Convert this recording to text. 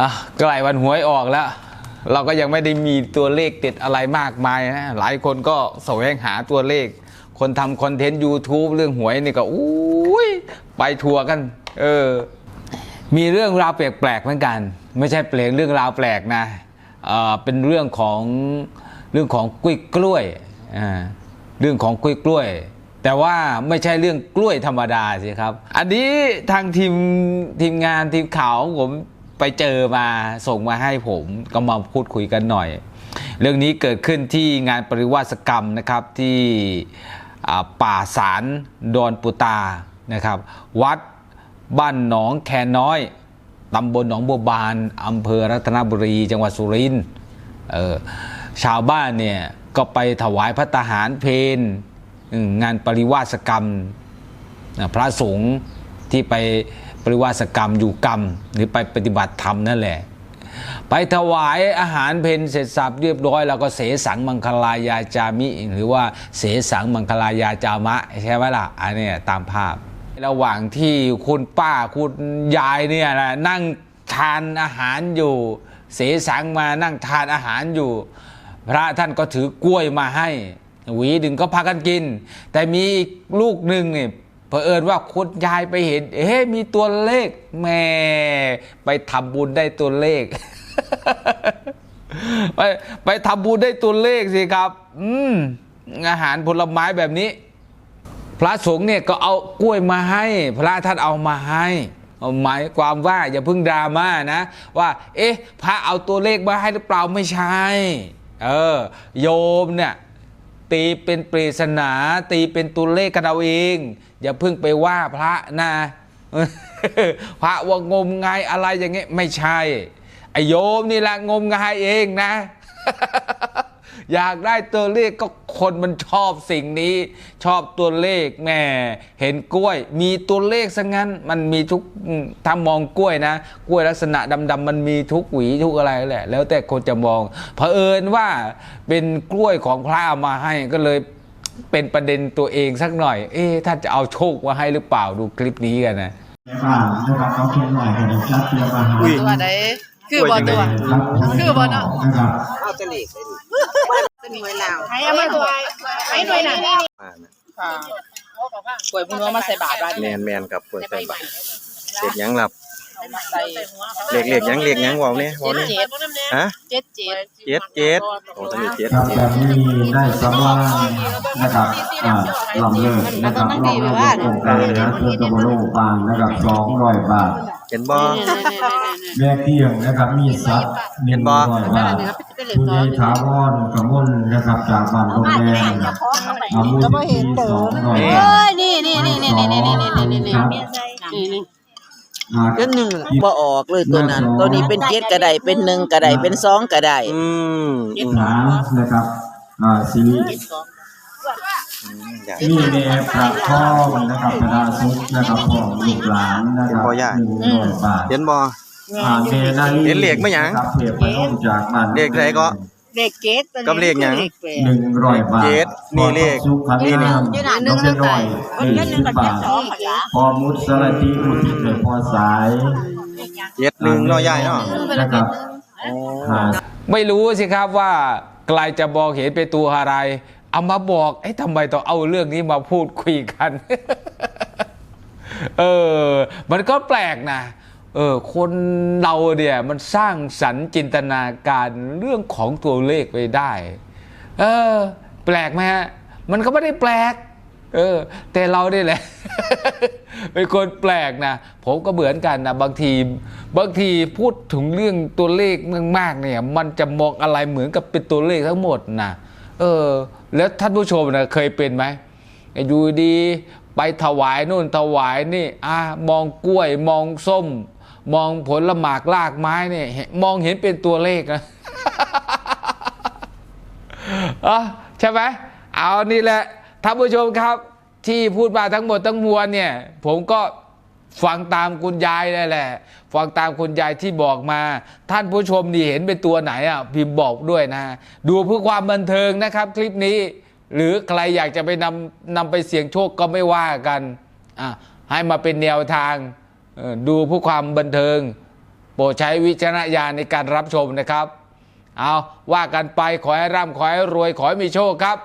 อะใกล้วันหวยออกแล้ว เราก็ยังไม่ได้มีตัวเลขเด็ดอะไรมากมายนะ หลายคนก็แสวงหาตัวเลข คนทำคอนเทนต์ YouTube เรื่องหวยนี่ก็อุ้ยไปทัวร์กัน เออ มีเรื่องราวแปลกๆเหมือนกัน ไม่ใช่เปล่งเรื่องราวแปลกนะเออเป็นเรื่องของเรื่องของกล้วยกล้วยอ่าเรื่องของกล้วยกล้วยแต่ว่าไม่ใช่เรื่องกล้วยธรรมดาสิครับ อันนี้ทางทีมทีมงานทีมข่าวของผม ไปเจอมาส่งมาให้ผมก็มาพูดคุยกันหน่อย เรื่องนี้เกิดขึ้นที่งานปริวาสกรรมนะครับที่ป่าสารดอนปุตานะครับ วัดบ้านหนองแคนน้อยตำบลหนองบัวบานอำเภอรัตนบุรี จังหวัดสุรินทร์เออชาวบ้านเนี่ยก็ไปถวายพระตาหารเพนงานปริวาสกรรม พระสงฆ์ที่ไป ปริวาสกรรมอยู่กรรม หรือไปปฏิบัติธรรมนั่นแหละ ไปถวายอาหารเพนเสร็จสับเรียบร้อย แล้วก็เสสังมังคลายาจามิ หรือว่าเสสังมังคลายาจามะ ใช่ไหมล่ะอันนี้ตามภาพ ระหว่างที่คุณป้าคุณยายเนี่ยนะนั่งทานอาหารอยู่ เสสังมานั่งทานอาหารอยู่ พระท่านก็ถือกล้วยมาให้หวีดึงก็พากันกิน แต่มีลูกหนึ่งเนี่ย เผอิญว่าคุณยายไปเห็น เอ๊ะมีตัวเลขแม่ไปทำบุญได้ตัวเลข ไปไปทำบุญได้ตัวเลขสิครับ อืมอาหารผลไม้แบบนี้ พระสงฆ์เนี่ยก็เอากล้วยมาให้ พระท่านเอามาให้เอาหมายความว่าอย่าเพิ่งดราม่านะ ว่า เอ๊ะ พระเอาตัวเลขมาให้หรือเปล่าไม่ใช่ เออ โยมเนี่ย ตีเป็นปริศนาตีเป็นตัวเลขกันเอาเอง อย่าเพิ่งไปว่าพระนะพระว่างมงายอะไรอย่างเงี้ยไม่ใช่ไอโยมนี่แหละงมงายเองนะ อยากได้ตัวเลขก็คนมันชอบสิ่งนี้ ชอบตัวเลขแม่เห็นกล้วย มีตัวเลขซะงั้น มันมีทุกอืมถ้ามองกล้วยนะ กล้วยลักษณะดำๆมันมีทุกหวีทุกอะไรแหละ แล้วแต่คนจะมองเผอิญว่าเป็นกล้วยของพระเอามาให้ก็เลยเป็นประเด็นตัวเองสักหน่อย เอ๊ะท่านจะเอาโชคมาให้หรือเปล่าดูคลิปนี้กันนะในบ้านนะครับเขาเขียนหน่อยให้ได้จัดเตรียมอาหารตัวใด คือบ่ตัว คือบ่เนาะเอาจะหลีกไปดิเป็นหน่วยลาวให้เอามาตัวไอ้หน่วยหน่ะอ่านะค่ะกล้วยพุ่นว่ามาใส่บาตรแมนแมนกับคนใส่บาตรเด็จยังหลับ ใส่เล็กเล็กหยังเล็กหยังเว้าเนี่ยเว้าเจ็ดเนี่ยเจ็ดฮะเจ็ดเจ็ดเจ็ดเจ็ดโอ้ตอนนี้เจ็ดครับเจ็แบดบนี้ได้สำราญนะครับอ่าลำเลิศนะครับลำเลิศโครงการนะเพื่อกระโลกฟางนะครับสองร้อยบาทเห็นบ่แม่เที่ยงนะครับมีสัตว์หนึ่งร้อยบาทผู้ใหญ่ถาวรกมลนะครับจากบ้านลงแดงอามุลที่สองร้อยเอ้บาทยนี่นี่นี่นี่นี่นี่นี่นี่นี่นี่ครับนี่อ่า เรื่องหนึ่งบ่ออกเลยตัวนั้น ตัวนี้เป็นเจ็ดก็ได้เป็นหนึ่งก็ได้เป็นสองก็ได้อืมอืมหานะครับอ่าสิริอยากนี่แม่พระพ่อนะครับพระสุขนะครับของลูกหลานนะครับเป็นพ่อใหญ่หนึ่งร้อยบาทเห็นบ่อ่าแม่นาลีเห็นเลขไหมหยังครับเพียบพนมจากบ้านเลขไหนก็ เด็กเจ็ดกับเลขหยังหนึ่งร้อยบาทเจ็ดนี่เลขสุขพันนี่นี่นามน้องเป็นร้อยเลขสิบบาทพอมุสรติอุทิศเลยพอสายเจ็ดหนึ่งเนาะยายเนาะ นะครับอ่าไม่รู้สิครับว่าใครจะบอกเห็นเป็นตัวอะไร เอามาบอกเอ๊ะทำไมต้องเอาเรื่องนี้มาพูดคุยกัน เออ มันก็แปลกนะ เออคนเราเนี่ยมันสร้างสรรค์จินตนาการเรื่องของตัวเลขไปได้ เออ แปลกไหมฮะ มันก็ไม่ได้แปลก เออ แต่เรานี่แหละเป็นคนแปลกนะ ผมก็เหมือนกันนะ บางทีบางทีพูดถึงเรื่องตัวเลขมากๆเนี่ย มันจะมองอะไรเหมือนกับเป็นตัวเลขทั้งหมดนะเออ แล้วท่านผู้ชมนะเคยเป็นไหมอยู่ดีไปถวายนู่นถวายนี่อ่ามองกล้วยมองส้ม มองผลหมากลากไม้เนี่ยมองเห็นเป็นตัวเลขนะอะใช่ไหมเอานี่แหละท่านผู้ชมครับ ที่พูดมาทั้งหมดทั้งมวลเนี่ย ผมก็ฟังตามคุณยายนั่นแหละ ฟังตามคุณยายที่บอกมา ท่านผู้ชมนี่เห็นเป็นตัวไหนอะพิมพ์บอกด้วยนะ ดูเพื่อความบันเทิงนะครับ คลิปนี้ หรือใครอยากจะไปนำนำไปเสี่ยงโชคก็ไม่ว่ากันอะให้มาเป็นแนวทาง ดูผู้ความบันเทิง โปรดใช้วิจารณญาณในการรับชมนะครับ เอาว่ากันไปขอให้ร่ำขอให้รวยขอให้มีโชคครับ